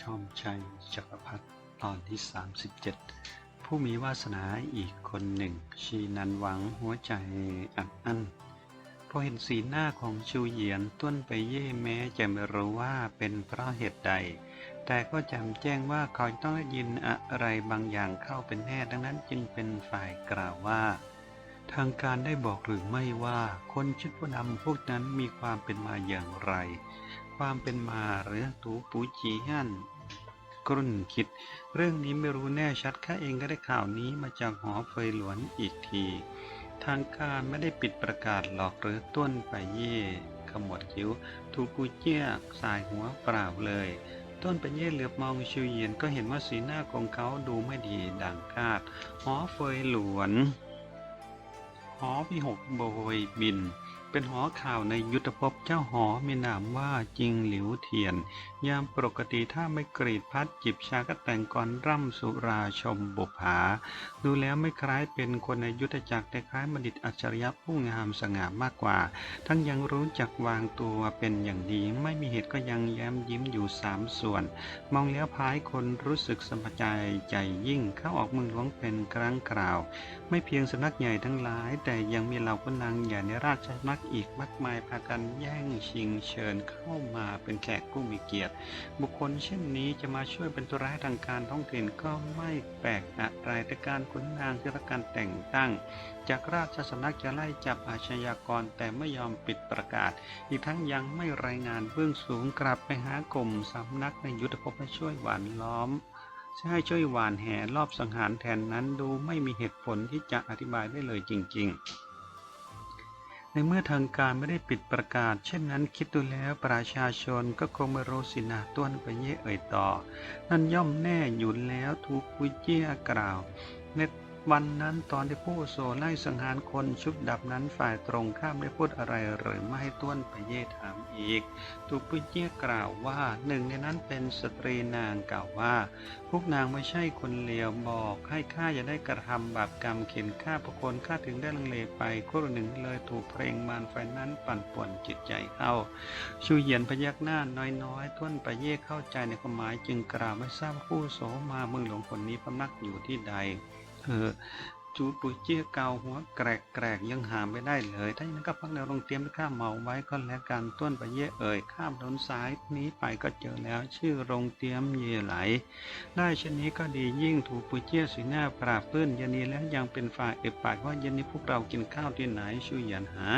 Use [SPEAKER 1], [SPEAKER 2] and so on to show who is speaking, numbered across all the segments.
[SPEAKER 1] ชอมชัยจักรพัฒตอนที่ 37 ผู้มีวาสนาอีกคนหนึ่ง ชีนันหวังหัวใจอัดอั้นพอเห็นสีหน้าของชูเหยียนต้นไปเย่แม้จะไม่รู้ว่าเป็นเพราะเหตุใด แต่ก็จำแจ้งว่าเขาต้องได้ยินอะไรบางอย่างเข้าเป็นแน่ดังนั้นจึงเป็นฝ่ายกล่าวว่า ทางการได้บอกหรือไม่ว่าคนชุดผู้นำพวกนั้นมีความเป็นมาอย่างไร ความเป็นมาหรือตูปูจีฮั่นกรุ่นคิด เรื่องนี้ไม่รู้แน่ชัดข้าเองก็ได้ข่าวนี้มาจากหอเฟยหลวนอีกที ทางการไม่ได้ปิดประกาศหลอกหรือต้นไปเย่ขมวดคิ้วทูปูเจียสายหัวเปล่าเลย ต้นไปเย่เหลือบมองชิวเยียนก็เห็นว่าสีหน้าของเขาดูไม่ดีดังคาด หอเฟยหลวน หอพิหกโบยบิน เป็นหอข่าวในยุทธภพเจ้าหอมีนามว่าจิงหลิวเทียนยามปกติถ้าไม่กรีดพัดจิบชาก็แต่งก่อนร่ำสุราชมบุภา ดูแล้วไม่คล้ายเป็นคนในยุทธจักรแต่คล้ายบัณฑิตอัจฉริยะผู้งามสง่ามากกว่า ทั้งยังรู้จักวางตัวเป็นอย่างดี ไม่มีเหตุก็ยังแย้มยิ้มอยู่สามส่วน มองแล้วพายคนรู้สึกสบายใจใจยิ่งเข้าออกเมืองหลวงเป็นครั้งคราว ไม่เพียงสำนักใหญ่ทั้งหลาย แต่ยังมีเหล่าคนนางใหญ่ในราชสำนักอีกมากมายพากันแย่งชิงเชิญเข้ามาเป็นแขกผู้มีเกียรติบุคคลเช่นนี้จะมาช่วยเป็นตัวร้ายทางการท้องถิ่นก็ไม่แปลกอะไรแต่การขุนนางที่รับการแต่งตั้ง จากราชสำนักจะไล่จับอาชญากรแต่ไม่ยอมปิดประกาศ อีกทั้งยังไม่รายงานเบื้องสูงกลับไปหากรมสำนักในยุทธภพให้ช่วยหวานล้อมให้ช่วยหวานแห่รอบสังหารแทนนั้นดูไม่มีเหตุผลที่จะอธิบายได้เลยจริง ๆ เมื่อทางการไม่ได้ปิดประกาศ เช่นนั้นคิดดูแล้วประชาชนก็คงไม่รู้สินะต้วนไปเย่เอ่ยต่อ นั่นย่อมแน่อยู่แล้วทูกปุยเจียกล่าวเนต วันนั้นตอนที่ผู้โซไล่สังหารคนชุบดับนั้นฝ่ายตรงข้ามได้พูดอะไรหรือไม่ให้ต้วนไปเย่ถามอีกทูปุเจียกล่าวว่าหนึ่งในนั้นเป็นสตรีนางกล่าวว่า พวกนางไม่ใช่คนเลวบอกให้ข้าอย่าได้กระทำบาปกรรมเข็นฆ่าพระคนข้าถึงได้ลังเลไปครู่หนึ่งเลยถูกเพลงมารไฟนั้นปั่นป่วนจิตใจเข้าชูเหยียนพยักหน้าน้อยๆท้วนไปเย่เข้าใจในความหมายจึงกล่าวไม่ทราบผู้โสมาเมืองหลวงคนนี้พำนักอยู่ที่ใด เออจูปุยเจี้ยเกาหัวแกรกแกรกยังหาไม่ได้เลย ถ้าอย่างนั้นก็พักแนโรงเตรียมด้วยข้าเหมาไว้ก็แล้วกันต้วนไปเย่เอ่ยข้ามถนนสายนี้ไปก็เจอแล้วชื่อโรงเตรียมเย่ไหล ได้เช่นนี้ก็ดียิ่งถูกปุยเจี้ยสีหน้าปราบปื้นยันนี้แล้วยังเป็นฝ่ายเอ่ยปากว่าเย็นนี้พวกเรากินข้าวที่ไหนชูหยันหา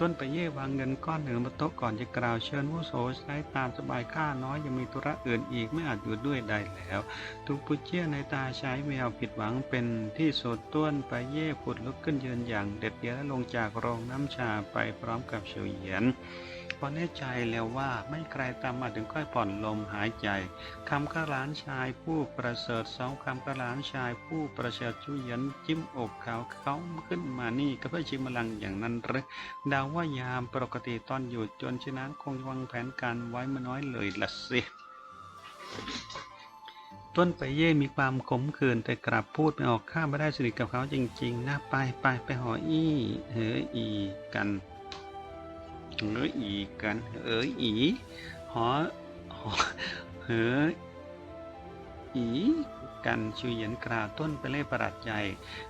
[SPEAKER 1] ต้นไปเย่วางเงินก้อนหนึ่งบนโต๊ะก่อนจะกล่าวเชิญผู้โสใช้ตามสบายข้าน้อยยังมีธุระอื่นอีกไม่อาจอยู่ด้วยได้แล้วทุกปุเจียในตาใช้แมวผิดหวังเป็นที่สุดต้นไปเย่ผุดลุกขึ้นยืนอย่างเด็ดเดี่ยวและลงจากโรงน้ำชาไปพร้อมกับเฉวียน อแน่ใจแล้วว่าไม่ใครตามมาถึงค่อยผ่อนลมหายใจคำกระหลานชายผู้ประเสริฐสองคำกระหลานชายผู้ประเสริฐชุเหยียนจิ้มอกเขาเขาขึ้นมานี่ก็เพื่อชิมลังอย่างนั้นหรือดาวว่ายามปกติตอนอยู่จนฉะนั้นคงวางแผนการไว้มาน้อยเลยละสิต้นไปเย่มีความขมขื่นแต่กลับพูดไม่ออกข้าไม่ได้สนิทกับเขาจริง ๆนะไปไปไปหออี้เฮออีกัน เฮออีกันเอออีหอหอเฮออีกันชื่อเหยียนกล่าต้นไปเล่ประหลาดใจ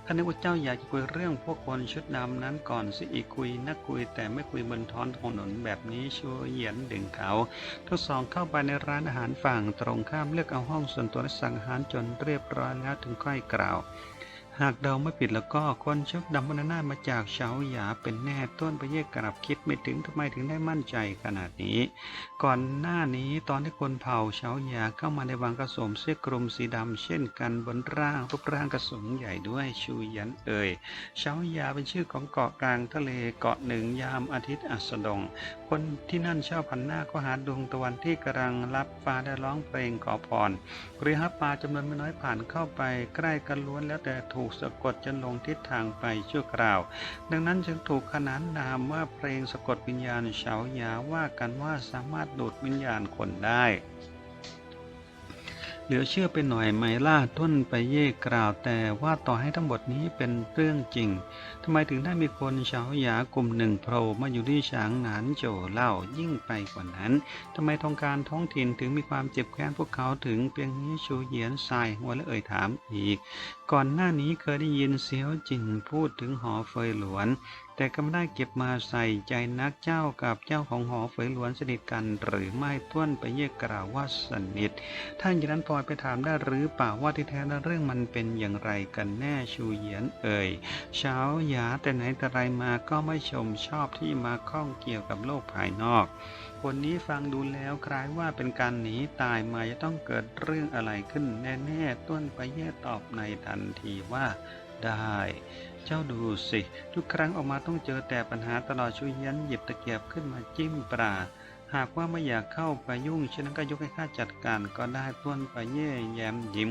[SPEAKER 1] ท่านึกว่าเจ้าอยากจะคุยเรื่องพวกคนชุดดำนั้นก่อนสิอีกคุยนักคุยแต่ไม่คุยบนท้องถนนแบบนี้ชัวเหยียนดึงเขาทั้งสองเข้าไปในร้านอาหารฝั่งตรงข้ามเลือกเอาห้องส่วนตัวและสั่งอาหารจนเรียบร้อยแล้วถึงค่อยกล่าว หากเดาไม่ผิดแล้วก็คนชุดดำมันน่ามาจากเฉาหยาเป็นแน่ต้นไปเยกกลับคิดไม่ถึงทำไมถึงได้มั่นใจขนาดนี้ ก่อนหน้านี้ตอนที่คนเผ่าเฉาหยาเข้ามาในวังกระสมเสื้อกลมสีดำเช่นกันบนร่างรูปร่างกระสงใหญ่ด้วยชูยันเอ่ยเฉาหยาเป็นชื่อของเกาะกลางทะเลเกาะหนึ่งยามอาทิตย์อัสดง คนที่นั่นชอบหันหน้าก็หาดวงตะวันที่กำลังรับฟ้าได้ร้องเพลงขอพรเรือฮับปลาจำนวนไม่น้อยผ่านเข้าไปใกล้กันล้วนแล้วแต่ถูกสะกดจนลงทิศทางไปชั่วคราว ดังนั้นจึงถูกขนานนามว่าเพลงสะกดวิญญาณเฉาหยาว่ากันว่าสามารถดูดวิญญาณคนได้ เหลือเชื่อไปหน่อยไหมล่าต้นไปเย่กล่าวแต่ว่าต่อให้ทั้งหมดนี้เป็นเรื่องจริงทำไมถึงได้มีคนชาวหยากลุ่มหนึ่งโผล่มาอยู่ที่ฉางหนานโจเล่ายิ่งไปกว่านั้นทำไมทองการท้องถิ่นถึงมีความเจ็บแค้นพวกเขาถึงเพียงนี้ชูเหยียนสายหัวและเอ่ยถามอีก ก่อนหน้านี้เคยได้ยินเสียวจินพูดถึงหอเฟยหลวน แต่ก็ไม่ได้เก็บมาใส่ใจนักเจ้ากับเจ้าของหอเฟยหลวนสนิทกันหรือไม่ต้วนไปเยกกล่าวว่าสนิท ท่านอย่างนั้นพลอยไปถามได้หรือเปล่าว่าที่แท้แล้วเรื่องมันเป็นอย่างไรกันแน่ชูเหยียนเอ่ยเช้าหยาแต่ไหนแต่ไรมาก็ไม่ชมชอบที่มาข้องเกี่ยวกับโลกภายนอกคนนี้ฟังดูแล้วคล้ายว่าเป็นการหนีตายมาจะต้องเกิดเรื่องอะไรขึ้นแน่ๆต้นไปเย่ตอบในทันทีว่าได้ เจ้าดูสิ ทุกครั้งออกมาต้องเจอแต่ปัญหาตลอดช่วยยันหยิบตะเกียบขึ้นมาจิ้มปลาหากว่าไม่อยากเข้าไปยุ่งฉันก็ยกให้ข้าจัดการก็ได้ต้นไปเย่แยมยิ้ม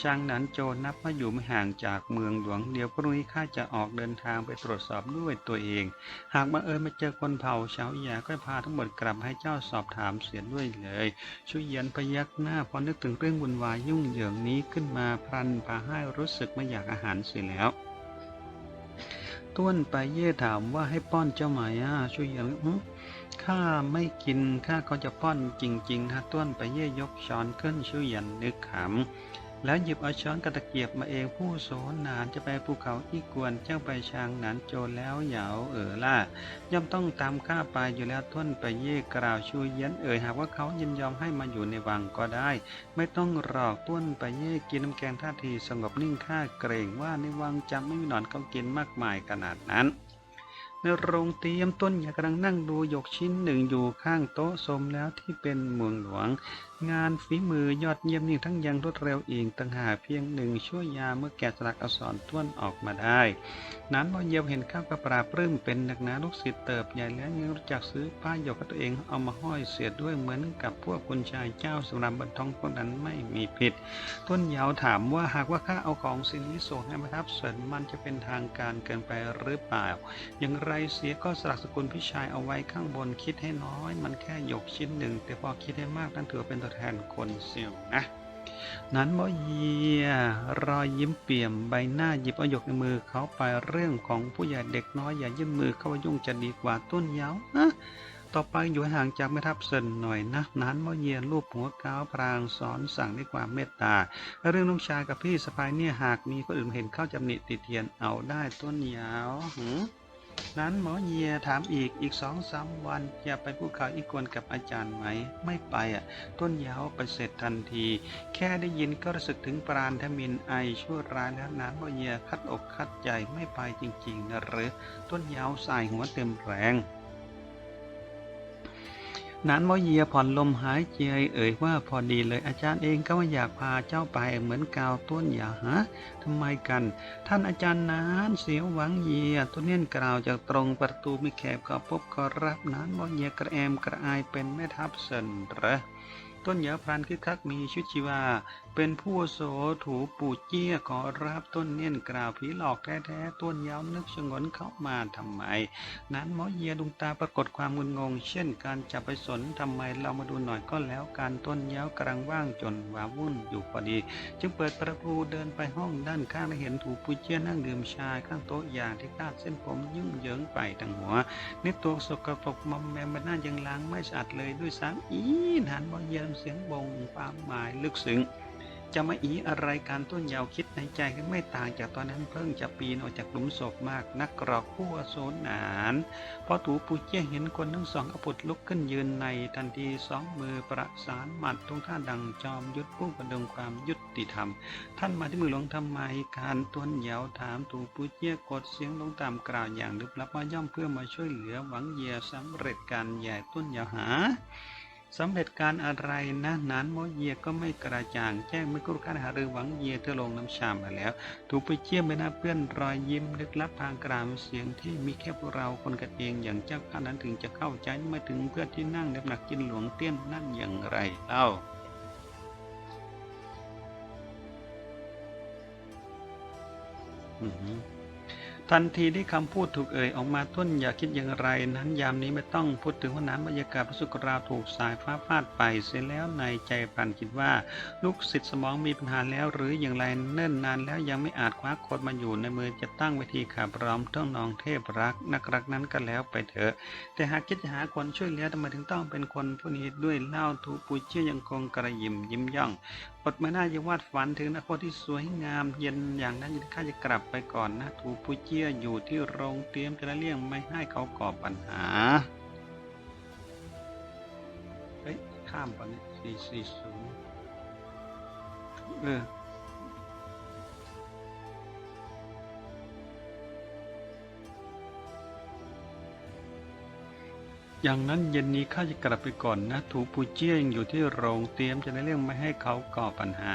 [SPEAKER 1] ช่างนั้นโจรนับว่าอยู่ไม่ห่างจากเมืองหลวงเดียวพรุ่งนี้ข้าจะออกเดินทางไปตรวจสอบด้วยตัวเอง หากบังเอิญมาเจอคนเผ่าชาวอียาก็พาทั้งหมดกลับให้เจ้าสอบถามเสียด้วยเลยช่วยเยียนพยักหน้าพอนึกถึงเรื่องวุ่นวายยุ่งเหยิงนี้ขึ้นมาพรันพาให้รู้สึกไม่อยากอาหารเสียแล้ว ต้วนไปเย่ถามว่าให้ป้อนเจ้าไหมอะช่วยเหยียนข้าไม่กินข้าก็จะป้อนจริงๆฮะต้วนไปเย่ยกช้อนขึ้นช่วยยันนึกขำ แล้วหยิบเอาช้อนกระตะเกียบมาเองผู้โสนนานจะไปภูเขาอีกวนเจ้าไปชางนานโจรแล้วเหยาเออล่ะย่อมต้องตามข้าไปอยู่แล้วท้นไปเย่กล่าวชูเย็นเอ่ยหากว่าเขายินยอมให้มาอยู่ในวังก็ได้ ไม่ต้องรอกต้นไปเย่กินน้ำแกงท่าทีสงบนิ่งข้าเกรงว่าในวังจะไม่มีหนอนเขากินมากมายขนาดนั้นในโรงเตรียมต้นยากำลังนั่งดูหยกชิ้นหนึ่งอยู่ข้างโต๊ะสมแล้วที่เป็นเมืองหลวงงานฝีมือยอดเยี่ยมนี่ทั้งยังรวดเร็วเองต่างหากเพียงหนึ่งช่วยยาเมื่อแกะสลักอักษรต้วนออกมาได้ นั้นพอเยียวเห็นข้าวกระปราปลื้มเป็นนักหนาลูกศิษย์เติบใหญ่แล้วยังรู้จักซื้อผ้าหยกตัวเองเอามาห้อยเสียด้วยเหมือนกับพวกคุณชายเจ้าสำหรับบรรทองพวกนั้นไม่มีผิด ต้นยาวถามว่าหากว่าข้าเอาของสิ่งนี้ส่งให้มาทับเสริญมันจะเป็นทางการเกินไปหรือเปล่า อย่างไรเสียก็สลักสกุลพี่ชายเอาไว้ข้างบนคิดให้น้อย มันแค่หยกชิ้นหนึ่งแต่พอคิดให้มากนั่นถือเป็นตัวแทนคนเสียวนะ นั้นมอเยียรอยยิ้มเปี่ยมใบหน้าหยิบอายกในมือเขาไปเรื่องของผู้ใหญ่เด็กน้อยอย่ายื่นมือเข้ายุ่งจะดีกว่าต้นเยาวนะต่อไปอยู่ห่างจากแม่ทัพเซินหน่อยนะ นั้นมอเยียรูปหัวก้าวพรางสอนสั่งด้วยความเมตตา เรื่องน้องชายกับพี่สะพายเนี่ยหากมีคนอื่นเห็นเข้าจำหนิติเตียนเอาได้ต้นยาวหื นั้นหมอเยียถามอีกอีกสองสามวันอย่าไปภูเขาอีกวนกับอาจารย์ไหม ไม่ไปอะ ต้นยาวไปเสร็จทันที แค่ได้ยินก็รู้สึกถึงปราณทมินไอชั่วร้ายแล้วนั้นหมอเยียคัดอกคัดใจไม่ไปจริงๆนะหรือ ต้นยาวสายหัวเต็มแรง นั้นหมเยียผ่อนลมหายใจเอ่ยว่าพอดีเลยอาจารย์เองก็ว่าอยากพาเจ้าไปเหมือนกาวต้นยาฮะทำไมกัน ท่านอาจารย์นานเสียวหวังเยียตัวเน่นกล่าวจากตรงประตูไม่แคบก็พบก็รับนานมเยียกระแอมกระอายเป็นแม่ทัพเสนระต้นยาพรานคึกคักมีชีวิตชีวา เป็นผู้โสถูปู่เจี้ยขอรับต้นเน่นกล่าวผีหลอกแท้ๆต้นยาวนึกชงนเข้ามาทำไม นั้นหมอเยียดวงตาปรากฏความงุนงง เช่นการจับไปสนทำไมเรามาดูหน่อยก็แล้วการต้นยาวกำลังว่างจนว้าวุ่นอยู่พอดี จึงเปิดประตูเดินไปห้องด้านข้างและเห็นถูปุยเจี้ยนั่งดื่มชาข้างโต๊ะอย่างที่คาดเส้นผมยุ่งเหยิงไปทั้งหัวนิตัวสกปรกมอมแมมมันน่ายังล้างไม่สะอาดเลยด้วยซ้ำอีนหันบอเยียเสียงบ่งความหมายลึกซึ้ง จะมาอีอะไรการต้นยาวคิดในใจก็ไม่ต่างจากตอนนั้นเพิ่งจะปีนออกจากหลุมศพมากนักกรอกผู้อโศนานพอถูปูเจี้ยเห็นคนทั้งสองอปุดลุกขึ้นยืนในทันทีสองมือประสานหมัดตรงท่าดังจอมยุทธผู้ประดงความยุติธรรม ท่านมาที่มือหลวงทำไมการต้นยาวถามถูปูเจี้ยกดเสียงลงตามกล่าวอย่างลึกลับว่าย่อมเพื่อมาช่วยเหลือหวังเหยียสำเร็จการใหญ่ต้นยาวหา สำเร็จการอะไรนะนั้นโมเยียก็ไม่กระจ่างแจ้งไม่กรุการหารือหวังเยียเธอลงน้ำชามาแล้ว ถูกไปเชี่ยมไปหน้าเพื่อนรอยยิ้มลึกลับทางกรามเสียงที่มีแค่พวกเราคนกันเองอย่างเจ้าข้านั้นถึงจะเข้าใจไม่ถึงเพื่อนที่นั่งในหนักกินหลวงเตี้ยนนั่นอย่างไรเล่าอือ ทันทีที่คำพูดถูกเอ่ยออกมาต้นอย่าคิดอย่างไร นั้นยามนี้ไม่ต้องพูดถึงว่านั้นบรรยากาศพระสุกราวถูกสายฟ้าฟาดไป เสียแล้วในใจพลันคิดว่า ลูกศิษย์สมองมีปัญหาแล้ว หรืออย่างไรเนิ่นนานแล้วยังไม่อาจคว้าโคดมาอยู่ในมือจะตั้งเวทีขับร้อมท่องนองเทพรัก นักรักนั้นก็แล้วไปเถอะ แต่หากคิดจะหาคนช่วยเหลือทำไมถึงต้องเป็นคนผู้นี้ด้วยเล่าถูปูเชื่อยังคงกระยิมยิ้มย่อง อดไม่น่าจะวาดฝันถึงอนาคตที่สวยงามเย็นอย่างนั้นข้าจะกลับไปก่อนนะถูปูเจียอยู่ที่โรงเตรียมจะเลี่ยงไม่ให้เขาก่อปัญหา เฮ้ย ข้ามไปเนี่ยสี่สี่ศูนย์เออ อย่างนั้นเย็นนี้ข้าจะกลับไปก่อนนะ ถูปูเจี้ยยังอยู่ที่โรงเตรียมจะได้เรื่องไม่ให้เขาก่อปัญหา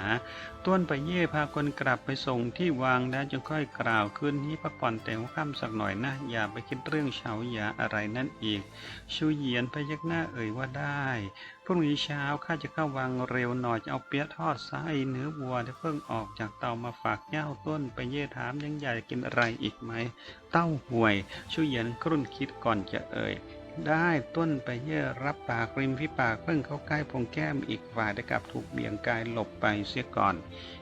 [SPEAKER 1] ต้วนไปเย่พาคนกลับไปส่งที่วางแล้วจึงค่อยกล่าวคืนนี้พักผ่อนแต่ว่าค่ำสักหน่อยนะ อย่าไปคิดเรื่องเฉาหยาอะไรนั่นอีก ชูเหยียนพยักหน้าเอ่ยว่าได้พรุ่งนี้เช้าข้าจะเข้าวังเร็วหน่อยจะเอาเปี๊ยะทอดไส้เนื้อวัวที่เพิ่งออกจากเตามาฝากเจ้าต้นไปเย่ถามยังอยากจะกินอะไรอีกไหม เต้าห่วยชูเหยียนครุ่นคิดก่อนจะเอ่ย ได้ต้นไปเย่อรับปากริมพี่ปากเพิ่งเข้าใกล้พงแก้มอีกฝ่ายแต่กลับถูกเบี่ยงกายหลบไปเสียก่อน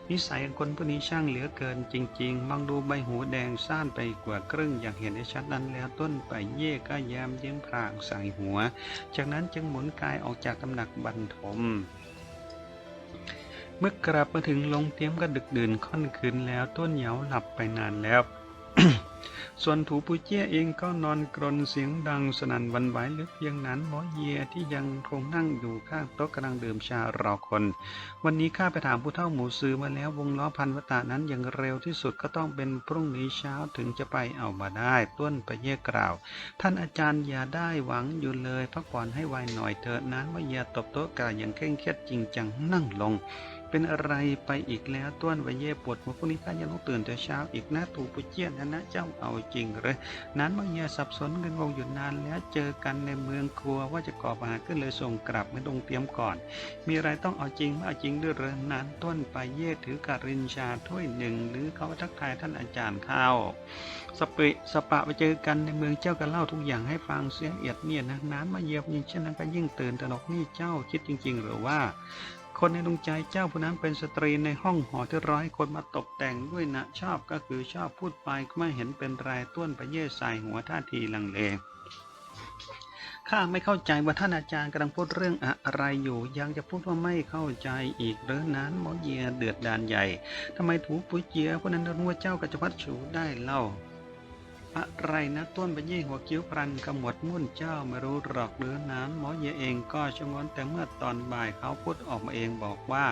[SPEAKER 1] นิสัยของคนผู้นี้ช่างเหลือเกินจริง ๆ มองดูใบหูแดงซ่านไปกว่าครึ่งอย่างเห็นได้ชัดนั้นแล้วต้นไปเย่ก็แย้มเยิ้มพรางใส่หัว จากนั้นจึงหมุนกายออกจากตำหนักบรรทมเมื่อกลับมาถึงลงเตรียมก็ดึกดื่นค่อนคืนแล้วต้นเหยาหลับไปนานแล้ว ส่วนถูปูเจี้ยเองก็นอนกรนเสียงดังสนั่นวันไหวเหลือเพียงนั้นหมอเยียที่ยังคงนั่งอยู่ข้างโต๊ะกำลังดื่มชารอคน วันนี้ข้าไปถามผู้เฒ่าหมูซื้อมาแล้ววงล้อพันวตานั้นอย่างเร็วที่สุดก็ต้องเป็นพรุ่งนี้เช้าถึงจะไปเอามาได้ ต้นไปเย่กล่าว ท่านอาจารย์อย่าได้หวังอยู่เลยพักผ่อนให้ไวหน่อยเถิดนั้นว่าอย่ตบโต๊ะกาอย่างเคร่งเครียดจริงจังนั่งลง เป็นอะไรไปอีกแล้วต้วนไวเย่ปวดหัวพรุ่งนี้ข้ายังต้องตื่นแต่เช้าอีกนะถูปุเจียนนะนะเจ้าเอาจริงหรือนั้นว่าเฮียสับสนเงินงงอยู่นานแล้วเจอกันในเมืองครัวว่าจะก่อปัญหาขึ้นเลยส่งกลับไม่ต้องเตรียมก่อน มีอะไรต้องเอาจริงไม่เอาจริงด้วยเรือนั้นต้นไปเย่ถือการินชาถ้วยหนึ่งหรือเขาทักทายท่านอาจารย์ข้าสเปสปะไปเจอกันในเมืองเจ้าก็เล่าทุกอย่างให้ฟังเสียงเอียดเนี่ยนะนั้นมาเยียบยิ่งเช่นนั้นก็ยิ่งตื่นตระหนกนี่เจ้าคิดจริง ๆ หรือว่า คนในดวงใจเจ้าผู้นั้นเป็นสตรีในห้องหอที่ร้อยคนมาตกแต่งด้วยนะชอบก็คือชอบพูดไปไม่เห็นเป็นไรต้วนไปเย่ใส่หัวท่าทีลังเลข้าไม่เข้าใจว่าท่านอาจารย์กำลังพูดเรื่องอะไรอยู่ ยังจะพูดว่าไม่เข้าใจอีกหรือนั้นหมอเยียเดือดดานใหญ่ทำไมถูปุยเจียผู้นั้นรู้ว่าเจ้ากัจจวัตชูได้เล่า อะไรนะต้นไปยี่หัวคิ้วพรันขมวดมุ่นเจ้าไม่รู้หรอกหรือนั้นหมอเยเองก็ชงนแต่เมื่อตอนบ่ายเขาพูดออกมาเองบอกว่า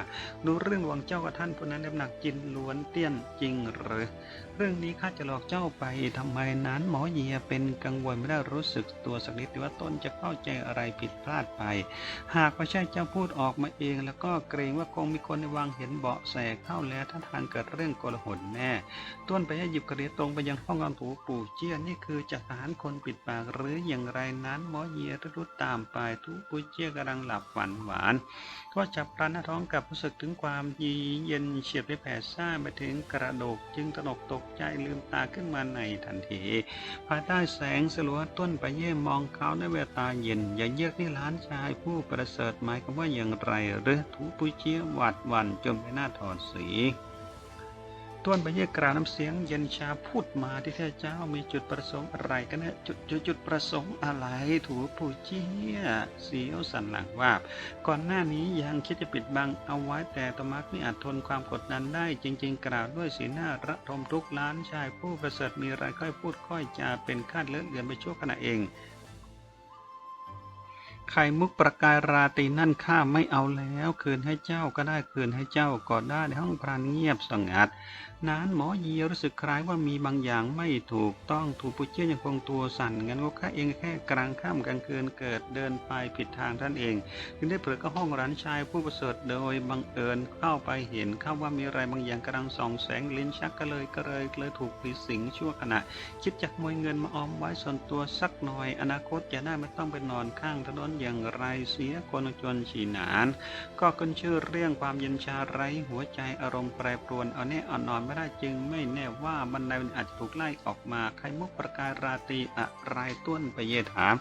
[SPEAKER 1] ดูเรื่องหลวงเจ้ากับท่านผู้นั้นน้ำหนักจินล้วนเตี้ยนจริงหรือ เรื่องนี้ข้าจะหลอกเจ้าไปทำไมนั้น หมอเยียเป็นกังวลไม่ได้รู้สึกตัวสักนิดว่าต้นจะเข้าใจอะไรผิดพลาดไป หากไม่ใช่เจ้าพูดออกมาเอง แล้วก็เกรงว่าคงมีคนในวังเห็นเบาะแสเข้าแล้วท่าทางเกิดเรื่องโกลาหลแน่ ต้นไปให้หยิบกระเดียตรงไปยังห้องกองถูปู่เจี้ยนนี่คือจักทหารคนปิดปากหรืออย่างไรนั้น หมอเยียรุดตามไปทุปู่เจี้ยกำลังหลับฝันหวานก็จับปลาหน้าท้องกับรู้สึกถึงความเย็นเฉียดไปแผ่ซ่าไปถึงกระโดกจึงตนกตกใจลืมตาขึ้นมาในทันที ภายใต้แสงสลัวต้นไปเย่มองเขาด้วยแววตาเย็น อย่าเยือกนี่ล้านชายผู้ประเสริฐหมายคำว่าอย่างไรหรือทุปุเชียหวัดหวันจนไปหน้าถอดสี ต้วนไปเย่กล่าน้ำเสียงเย็นชาพูดมาที่แท้เจ้ามีจุดประสงค์อะไรกันเนี่ยจุดจุดจุดประสงค์อะไรถูปุเจียเสียวสันหลังว่าก่อนหน้านี้ยังคิดจะปิดบังเอาไว้แต่ตมักไม่อาจทนความกดดันได้ จริง ๆ กล่าวด้วยสีหน้าระทมทุกล้านชายผู้ประเสริฐมีอะไรค่อยพูดค่อยจาเป็นคาดเลือดเลือนไปชั่วขณะเองไข่มุกประกายราตีนั่นข้าไม่เอาแล้ว คืนให้เจ้าก็ได้คืนให้เจ้าก็ได้ในห้องพรานเงียบสงัด นานหมอเยียรู้สึกคล้ายว่ามีบางอย่างไม่ถูกต้องถูกปุเจียยังคงตัวสั่นงั้นก็ข้าเองแค่กลางค่ำกลางคืนเกิดเดินไปผิดทางท่านเองจึงได้เผลอเข้าห้องร้านชายผู้ประเสริฐโดยบังเอิญเข้าไปเห็นเข้าว่ามีอะไรบางอย่างกำลังส่องแสงลิ้นชักก็เลยก็เลยเลยถูกผีสิงชั่วขณะ คิดจะขโมยเงินมาออมไว้ส่วนตัวสักหน่อย อนาคตจะได้ไม่ต้องไปนอนข้างถนนอย่างไรเสียคนจนฉีหนาน ก็ขึ้นชื่อเรื่องความเย็นชาไร้หัวใจอารมณ์แปรปรวนเอาแน่เอานอนไม่ได้จึงไม่แน่ว่าบันไดมันอาจจะถูกไล่ออกมาไข่มุกประกายราตรีอะไรต้วนไปเยถาม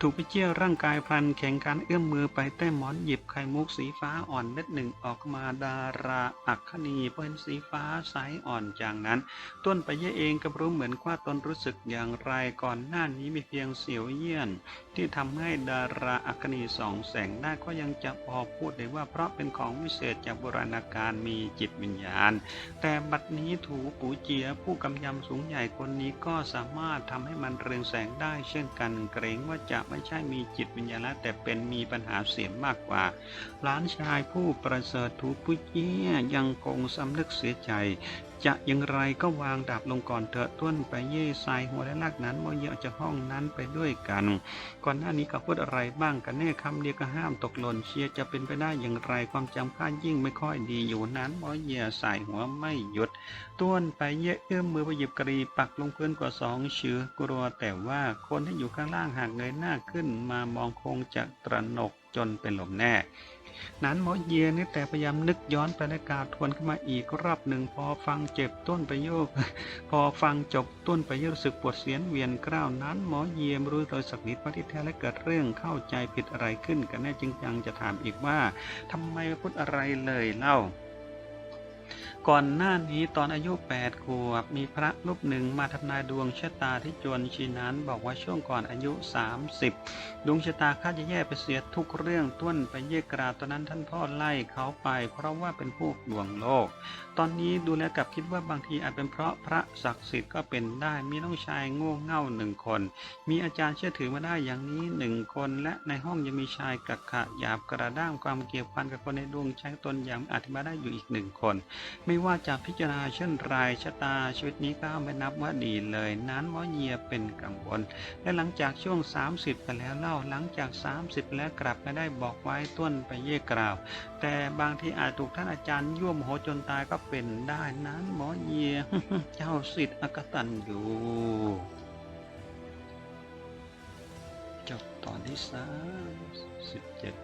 [SPEAKER 1] ถูกไปเจี้ยวร่างกายพลันแข่งการเอื้อมมือไปแต้หมอนหยิบไข่มุกสีฟ้าอ่อนเม็ดหนึ่งออกมาดาราอักคณีพอเห็นสีฟ้าใสอ่อนจากนั้น ต้นไปเยเองก็รู้เหมือนว่าตนรู้สึกอย่างไรก่อนหน้านี้มีเพียงเสียวเยี่ยน ที่ทำให้ดาราอัคนีสองแสงได้ก็ยังจะพอพูดได้ว่าเพราะเป็นของวิเศษจากโบราณกาลมีจิตวิญญาณ แต่บัดนี้ถูปูเจียผู้กำยำสูงใหญ่คนนี้ก็สามารถทำให้มันเรืองแสงได้เช่นกันเกรงว่าจะไม่ใช่มีจิตวิญญาณแต่เป็นมีปัญหาเสียงมากกว่า หลานชายผู้ประเสริฐถูปูเจียยังคงสำนึกเสียใจ จะอย่างไรก็วางดาบลงก่อนเถอะต้นไปเย่สายหัวและลากนั้นโมเยอะจากห้องนั้นไปด้วยกัน ก่อนหน้านี้เขาพูดอะไรบ้างกันแน่คำเดียวก็ห้ามตกหล่นเชียจะเป็นไปได้อย่างไรความจำข้ายิ่งไม่ค่อยดีอยู่นั้นหมอเยี่ยสายหัวไม่หยุดต้วนไปเย่เอื้อมมือไปหยิบกรีปักลงพื้นกว่าสองเชือกลัวแต่ว่าคนที่อยู่ข้างล่างหากเงยหน้าขึ้นมามองคงจะตระหนกจนเป็นลมแน่ นั้นหมอเยียนี่แต่พยายามนึกย้อนไปในกาทวนขึ้นมาอีกรอบหนึ่งพอฟังเจ็บต้นประโยค พอฟังจบต้นประโยครู้สึกปวดเสียนเวียนกล้าวนั้น หมอเยียมรู้โดยสักนิดว่าที่แท้และเกิดเรื่องเข้าใจผิดอะไรขึ้นกันแน่จึงยังจะถามอีกว่าทำไมไมพูดอะไรเลยเล่า ก่อนหน้านี้ตอนอายุ8ขวบมีพระรูปหนึ่งมาทำนายดวงชะตาที่จวนชีนั้น บอกว่าช่วงก่อนอายุ 30 ดวงชะตาข้าจะแย่ไปเสียทุกเรื่องต้นไปเย่กราตอนนั้นท่านพ่อไล่เขาไป เพราะว่าเป็นพวกดวงโลก ตอนนี้ดูแล้วกับคิดว่าบางทีอาจเป็นเพราะพระศักดิ์สิทธิ์ก็เป็นได้ มีน้องชายโง่เง่าหนึ่งคน มีอาจารย์เชื่อถือมาได้อย่างนี้หนึ่งคน และในห้องยังมีชายกักขะหยาบกระด้างความเกี่ยวพันกับคนในดวงใจตนอย่างอธิบายได้อยู่อีกหนึ่งคน ไม่ว่าจะพิจารณาเช่นไรชะตาชีวิตนี้ก็ไม่นับว่าดีเลย นั้นมอเยียเป็นกังวลและหลังจากช่วง 30 ไปแล้วเล่าหลังจาก 30 แล้วกลับไม่ได้บอกไว้ต้นไปเย่กล่าวแต่บางทีอาจถูกท่านอาจารย์ย่วมโหจนตายก็เป็นได้นั้นหมอเยียเจ้าสิทธิ์อกตันอยู่จบตอนที่สามสิบเจ็ด